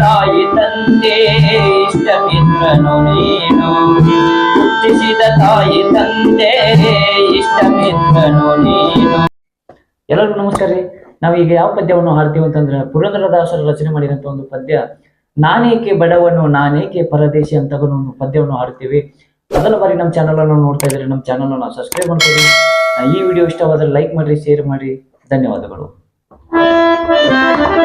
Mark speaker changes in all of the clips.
Speaker 1: ತಾಯಿ ತಂದೆ, ಇಷ್ಟ ಮಿತ್ರನು ನೀನು. ಹುಟ್ಟಿಸಿದ ತಾಯಿ ತಂದೆ, ಇಷ್ಟ ಮಿತ್ರನು ನೀನು. ಎಲ್ಲರಿಗೂ ನಮಸ್ಕಾರ ರೀ. ನಾವೀಗ ಯಾವ ಪದ್ಯವನ್ನು ಹಾಡ್ತೀವಿ ಅಂತಂದ್ರೆ, ಪುರಂದರದಾಸರು ರಚನೆ ಮಾಡಿದಂತ ಒಂದು ಪದ್ಯ, ನಾನೇಕೆ ಬಡವನು, ನಾನೇಕೆ ಪರದೇಶಿ ಅಂತ ಒಂದು ಪದ್ಯವನ್ನು ಹಾಡ್ತೀವಿ. ಮೊದಲ ಬಾರಿ ನಮ್ಮ ಚಾನಲ್ ಅನ್ನು ನೋಡ್ತಾ ಇದ್ರೆ ನಮ್ಮ ಚಾನಲ್ ಅನ್ನು ಸಬ್ಸ್ಕ್ರೈಬ್ ಮಾಡ್ತೀವಿ ಈ ವಿಡಿಯೋ ಇಷ್ಟವಾದ್ರೆ ಲೈಕ್ ಮಾಡಿ ಶೇರ್ ಮಾಡಿ ಧನ್ಯವಾದಗಳು. ನಾನೇಕೆ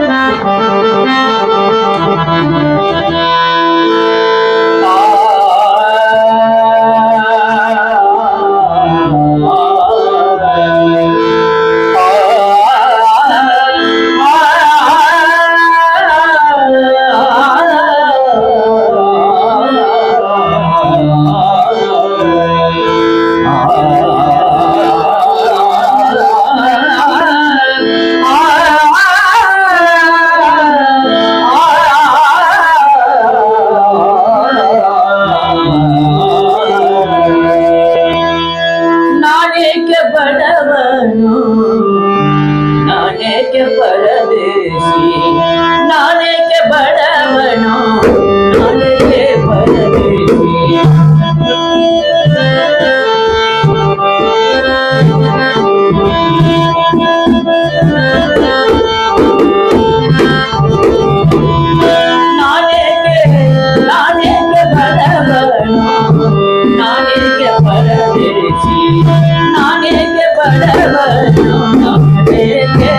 Speaker 1: ನಾನೇಕೆ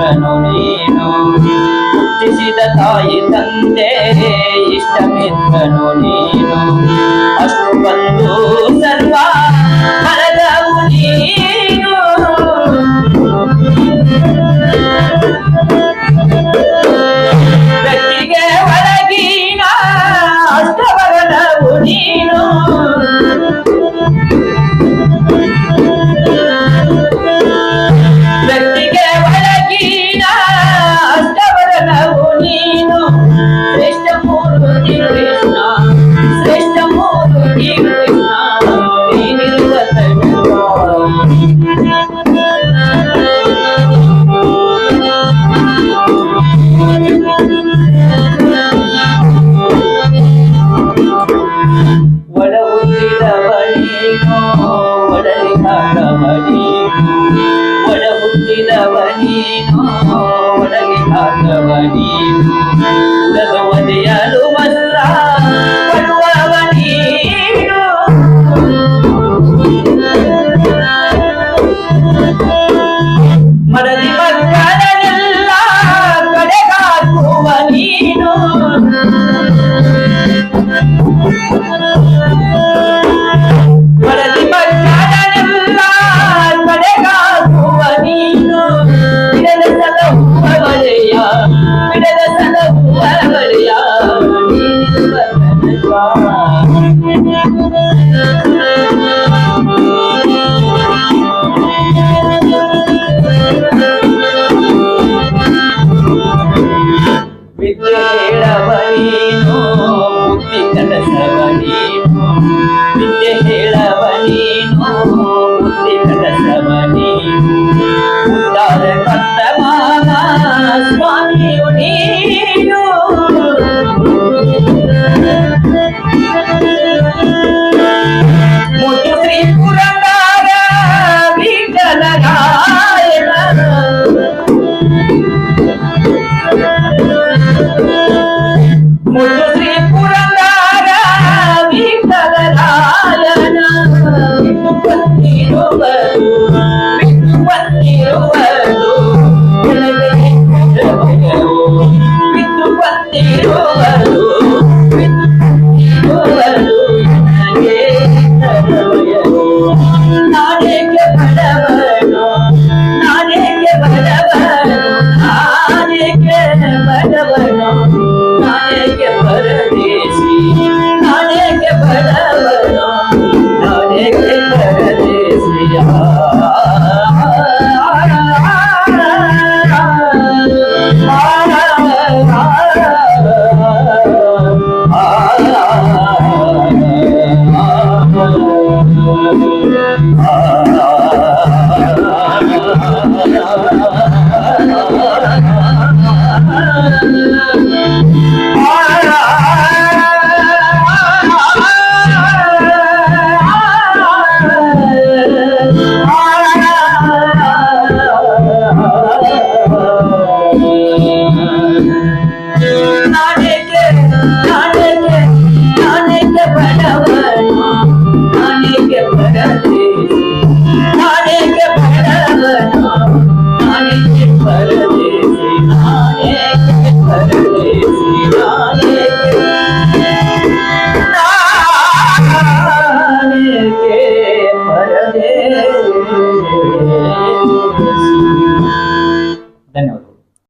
Speaker 1: ಮಿತ್ರನು ನೀನು. ಹುಟ್ಟಿಸಿದ ತಾಯಿ ತಂದೆ ಇಷ್ಟ ಮಿತ್ರನು ನೀನು. ಅಷ್ಟು ಬಂದು ಒಡಲಿ ಕಾಕವನೀನು ಒಡ ಹುಟ್ಟಿದವನೀನು ಒಡಲಿ ಕಾಕವನೀನು ಬಡವನ ನಾಳೆಗೆ ಪರದೇಶಿ ನಾಳೆಗೆ ಬಡ